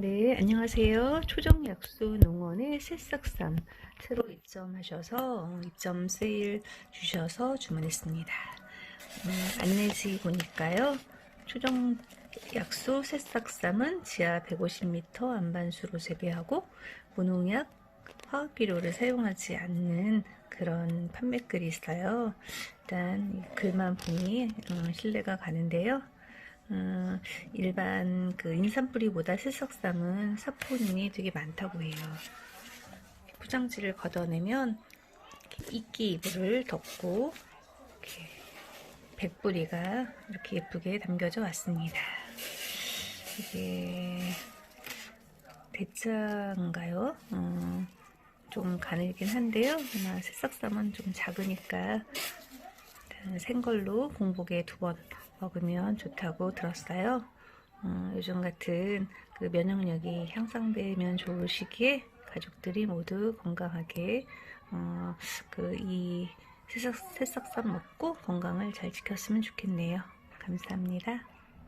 네, 안녕하세요. 초정약수 농원의 새싹쌈 새로 입점하셔서 어, 입점 세일 주셔서 주문했습니다. 음, 안내지 보니까요. 초정약수 새싹쌈은 지하 150m 안반수로 재배하고 무농약 화학비료를 사용하지 않는 그런 판매글이 있어요. 일단 이 글만 보니 어, 신뢰가 가는데요. 어, 일반 그 인삼뿌리보다 새싹쌈은 사포닌이 되게 많다고 해요. 포장지를 걷어내면 이끼 이불을 덮고 이렇게 백뿌리가 이렇게 예쁘게 담겨져 왔습니다. 이게 대짜인가요? 어, 좀 가늘긴 한데요. 아마 새싹쌈은 좀 작으니까 생걸로 공복에 두 번 먹으면 좋다고 들었어요. 어, 요즘 같은 그 면역력이 향상되면 좋을 시기에 가족들이 모두 건강하게 어, 그이 새싹, 새싹쌈 먹고 건강을 잘 지켰으면 좋겠네요. 감사합니다.